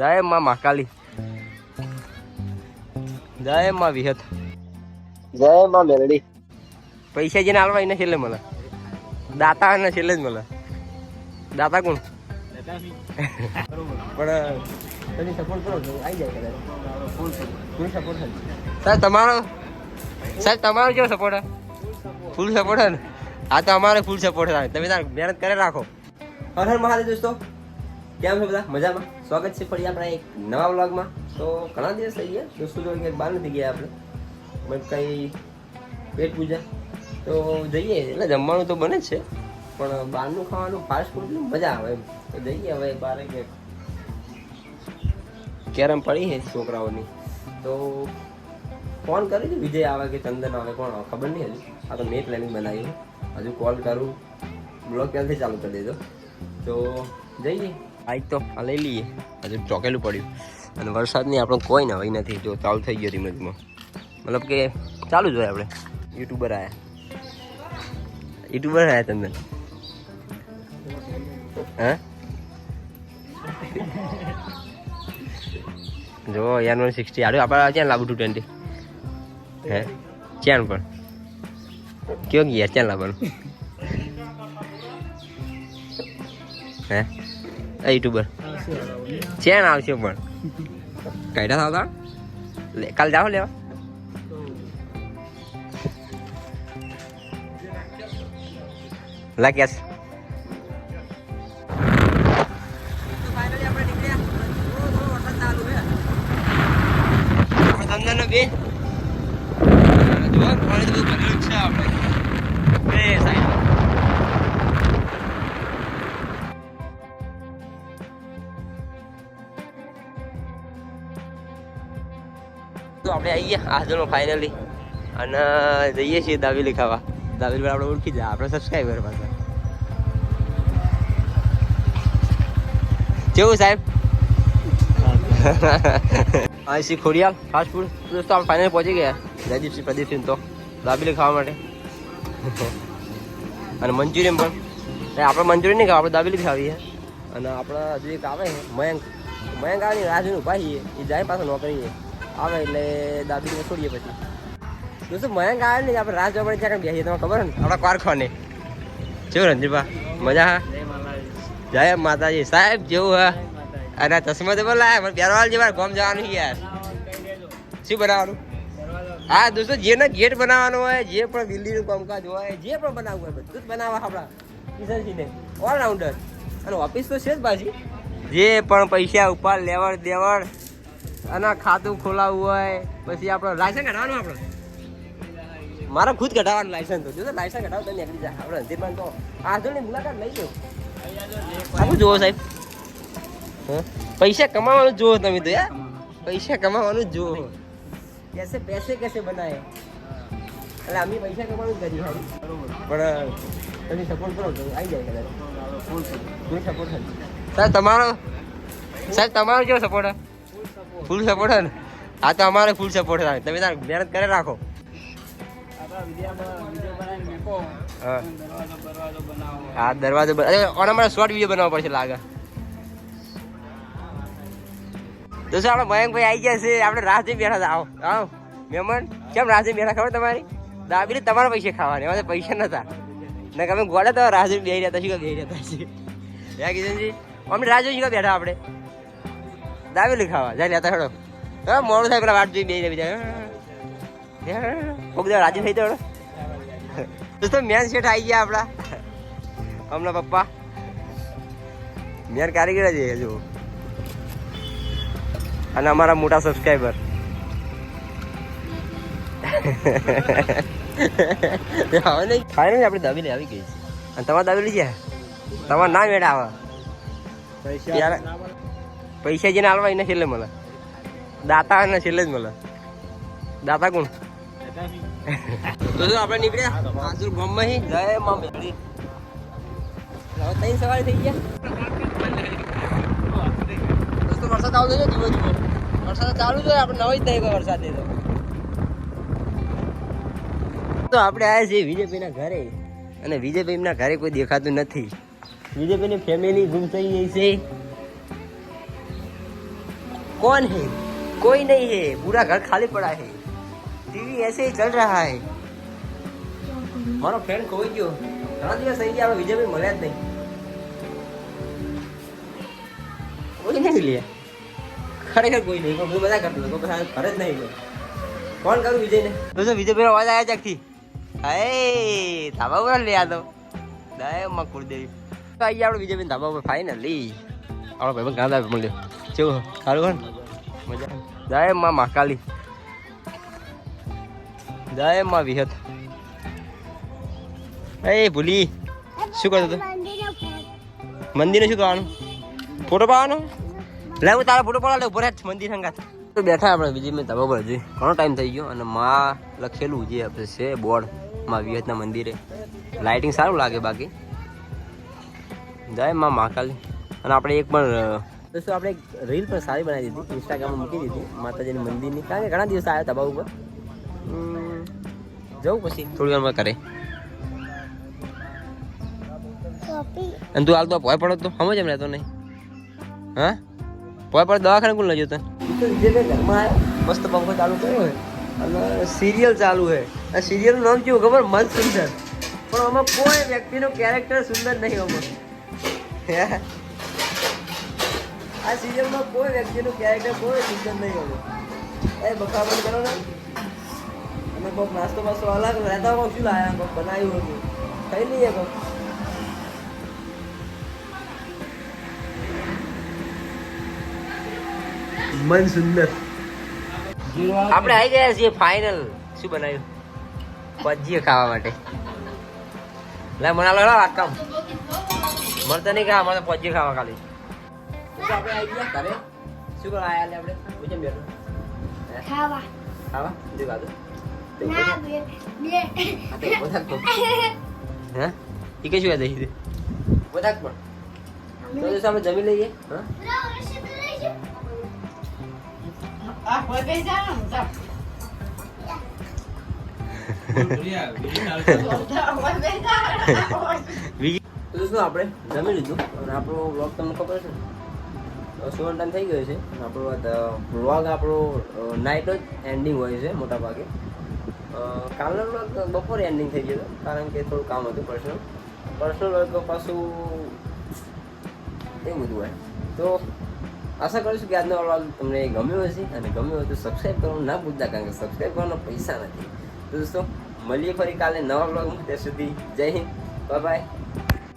જય માં મહાકાલી. જય માં વિહત. જય માં મેલડી. પૈસા જેને આલવા એને છેલ્લે મળે. દાતા એને છેલ્લે જ મળે. દાતા કોણ? પણ સપોર્ટ કરો આવી જાય ફૂલ સપોર્ટ સાહેબ તમારો સાહેબ તમારો કેવો સપોર્ટ ફૂલ સપોર્ટ હે ને? આ તો અમારે ફૂલ સપોર્ટ થાય તમે તાર મહેનત કરે રાખો. હર હર મહાદેવ દોસ્તો. કેમ છો બધા? મજામાં? સ્વાગત છે ફરી આપણા એક નવા વ્લોગમાં. તો ઘણા દિવસ થઈ ગયા, દોસ્તો જો કંઈક બહાર નથી ગયા આપણે. કંઈ પેટ પૂજા. તો જઈએ, એટલે જમવાનું તો બને જ છે. પણ બહારનું ખાવાનું ફાસ્ટ ફૂડ મજા આવે એમ. તો જઈએ હવે બારે કે કેરમ પડી છે છોકરાઓની. તો ફોન કરી દઉં વિજય આવે કે ચંદન આવે, કોણ આવે? ખબર નહીં હજુ. આ તો મેં પ્લાનિંગ બનાવ્યું હજુ કોલ કરું. બ્લોગ ક્યાંથી ચાલુ કરી દેજો તો જઈએ. બાઈક તો લઈ લઈએ. હજુ ચોકેલું પડ્યું. અને વરસાદની આપણો કોઈ ના હોય નથી જો ચાલુ થઈ ગયો ધીમે મતલબ કે ચાલુ જ હોય આપણે. યુટ્યુબર આવ્યા યુટ્યુબર આવ્યા તમને? હે? જો, યાર મને સિક્સટી આડું આપણે ક્યાં લાવું ટુ ટ્વેન્ટી હે? ચ્યાન પણ? કયો ગયા? ચ્યાં લાવવાનું? હે? એ યુટ્યુબર ક્યાં આવશે પણ. કાઢ્યા આવતા લે કાલ જાઓ લેવા. લા કેસ ધંધાનો બે. જોવા પાણી તો બધું ભરેલું છે આપણે. બે સાઈડ. તો આપણે આવી ગયા આજનો ફાઇનલી અને જઈએ છીએ દાબી ખાવા. દાબી પર આપણે ઓળખી જાય આપણે સબસ્ક્રાઈબર પાસે. કેવું સાહેબ? સી ખોડિયાલ ફાસ્ટ ફૂડ દોસ્તો આપણે ફાઇનલ પહોંચી ગયા. જયદીપસિંહ પ્રદીપસિંહ તો. દાબેલી ખાવા માટે. અને મંચુરિયન પણ. આપણે મંચુરિયન નહીં ખાવા આપણે દાબેલી જ ખાવી છે અને આપણે હજુ એક આવે મયંક. મયંક આવે ને રાજુ ઊભા છીએ. એ જાય પાછો નોકરી આવે એટલે દાબેલી છોડીએ પછી. દોસ્તો મયંક આવે ને આપણે રાજ જોવા ત્યાં બેસીએ તમને ખબર ને? આપણા કારખાને કેવું રંજીભા મજા હા? જય માતાજી. સાહેબ જેવું હા? અને ચશ્મા તો બોલા પણ પહેરવાલ જેવા ગોમ જવાનું યાર. શું બનાવવાનું? હા દોસ્તો જેને ગેટ બનાવવાનો હોય જે પણ બિલ્ડિંગનું કામકાજ હોય જે પણ બનાવવું હોય બધું જ બનાવવા આપણા કિશનજીને. ઓલરાઉન્ડર અને ઓફિસ તો છે જ બાજી જે પણ પૈસા ઉપર લેવડ દેવડ અને ખાતું ખોલાવવું હોય, પછી આપણે લાયસન્સ કઢાવવાનું આપણે. મારા ખુદ કઢાવવાનું લાયસન્સ તો. જો લાયસન્સ કઢાવ તો નીકળી જાય. આપણે હંધીરમાં તો આજુની મુલાકાત લઈ લો આવું જુઓ સાહેબ? પૈસા કમાવાનું જુઓ તમે તો યાર પૈસા કમાવાનું જુઓ. કેસે પૈસે કેસે બનાવે. એટલે અમે પૈસા કમાવાનું જ કરીએ પણ તમે સપોર્ટ કરો તો આવી જાય કદાચ. સપોર્ટ સાહેબ, તમારો સાહેબ, તમારો કેવો સપોર્ટ ફૂલ સપોર્ટ ને? હા તો અમારે ફૂલ સપોર્ટ થાય. તમે તાર મહેનત કરે રાખો. હા. દરવાજો અરે, ઓના મારે શોર્ટ વીડિયો બનાવવો પડશે લાગે. દોસ્તો આપણે મયંકભાઈ આવી ગયા છે? આપણે રાહ જોઈ બેઠા આવો. આવો. મહેમાન, કેમ રાહ જોઈ બેઠા? ખબર તમારી? દાબીને તમારા પૈસા ખાવાની. એમાં પૈસા નતા. ને તમે ગોળે તો રાહ જોઈ બેહી રહ્યા હતા. શું બેહી રહ્યા હતા? હે કિશનજી અમને રાહ જોઈ શું બેઠા આપણે? દાબેલી ખાવા. જાય લેતા હેડો. હા મોડું થાય પેલા વાટ જોઈ રહ્યા બીજા. કોક દે રાજી થઈ તો દોસ્તો મેન શેઠ આવી ગયા આપણા. હમણાં પપ્પા. મેન કારીગર જ હજુ. અને અમારા મોટા સબસ્ક્રાઈબર ફાઇનલી આપણી દાબેલી આવી ગઈ છે. અને તમારે દાબેલી છે? તમારે ના મેળા આવે. ત્યારે પૈસા જેને હાલવા એને છેલ્લે મળે. દાતા એને છેલ્લે જ મળે. દાતા કોણ? તો આપણે નીકળ્યા. આસુર ગામમાં જય માં મેળી થઈ ગયા. દોસ્તો, વરસાદ આવતો વરસાદ ચાલુ છે, આપણે નવો જ ગયો વરસાદ તો. આપણે આવ્યા છીએ વિજયભાઈના ઘરે. અને વિજયભાઈના ઘરે કોઈ દેખાતું નથી. વિજયભાઈની ફેમિલી ગુમ થઈ ગઈ છે. कौन है कोई नहीं है पूरा घर खाली पड़ा है टीवी ऐसे ही चल रहा है મારો ફ્રેન્ડ ખોઈ ગયો ઘણા દિવસ થઈ ગયા હવે વિજયભાઈ મળ્યા જ નહીં કોઈ નહીં લે ખરેખર કોઈ નહીં કોઈ બધા કરતો કોઈ બધા ઘરે જ નહીં કોઈ કોણ કરું વિજયને તો શું વિજયભાઈ અવાજ આવ્યા ચાકથી હે ધાબા ઉપર લે આ તો દાય માં કુળદેવી તો આઈએ આપણે વિજયભાઈ ધાબા ઉપર ફાઇનલી આપણો ભાઈ ઘણા દાબે મળ્યો કેવું સારું ને? મજા જય માં મહાકાલી જય માં વિહત. એ ભૂલી. શું કરતો મંદિરે શું કરવાનું? ફોટો પાડવાનો? લે, હું તારા ફોટો પાડવા ઊભો રહે મંદિર સંગાત તો બેઠા આપણે બીજી મેં તમે પર હજી ઘણો ટાઈમ થઈ ગયો અને માં લખેલું જે આપણે છે બોર્ડ, માં વિહતના મંદિરે. લાઇટિંગ સારું લાગે બાકી. જય માં મહાકાલી અને આપણે એક પણ દોસ્તો આપણે એક રીલ પણ સારી બનાવી દીધી ઇન્સ્ટાગ્રામમાં મૂકી દીધી. માતાજીની મંદિરની. કારણ કે ઘણા દિવસ આવ્યા તબા ઉપર. જવું પછી. થોડી વારમાં કરે અને તું હાલ તો ભોય પડો તો સમજ એમ રહેતો નહીં. હા? ભોય પડે દવાખાને કોણ લઈ જતો ઘરમાં મસ્ત પંખો ચાલુ કર્યો હોય અને સિરિયલ ચાલુ છે. આ સિરિયલનું નામ કેવું ખબર? મન સુંદર પણ આમાં કોઈ વ્યક્તિનો કેરેક્ટર સુંદર નહીં આમાં. હે? આ સિરિયલમાં કોઈ વ્યક્તિનું કેરેક્ટર કોઈ સિઝન નહીં આમાં એ બકા બંધ કરો ને. અને કોઈક નાસ્તો બાસ્તો અલગ રહેતા કોઈક શું લાયા? કોઈક બનાવ્યું હતું થઈ લઈએ કોઈક મન સુંદર. આપણે આવી ગયા છીએ ફાઇનલ શું બનાવ્યું? પજીએ ખાવા માટે. લે મને લો વાત કામ. મને તો નહીં ખાવા મને પજીએ ખાવા ખાલી. તો આપણે આવી ગયા ઘરે. શું કરવા આવ્યા આપણે? પૂછે બેઠો? ખાવા. ખાવા? જો ખાધું? ના બે બે. હા આ તો ઊભો થાક તો. હે? એ કઈ શું યાદ આવી પણ તો આપણે જમી લઈએ. હા? બીજી શું આપણે? જમી લીધું. અને આપણો વ્લોગ તમને ખબર છે? સુવર્ણ થઈ ગયો છે. આપણો વ્લોગ આપણો નાઇટ જ એન્ડિંગ હોય છે મોટા ભાગે કાલનો વ્લોગ બપોરે એન્ડિંગ થઈ ગયો કારણ કે થોડું કામ હતું પર્સનલ પર્સનલ વર્ગ પાછું એવું બધું હોય. તો આશા કરું છું કે આજનો વ્લોગ તમને ગમ્યો હશે, અને ગમ્યો હોય તો સબસ્ક્રાઈબ કરવાનું ના ભૂલતા, કારણ કે સબસ્ક્રાઈબ કરવાનો પૈસા નથી. તો દોસ્તો, મળીએ ફરી કાલે નવા વ્લોગમાં ત્યાં સુધી જય હિન્દ બાય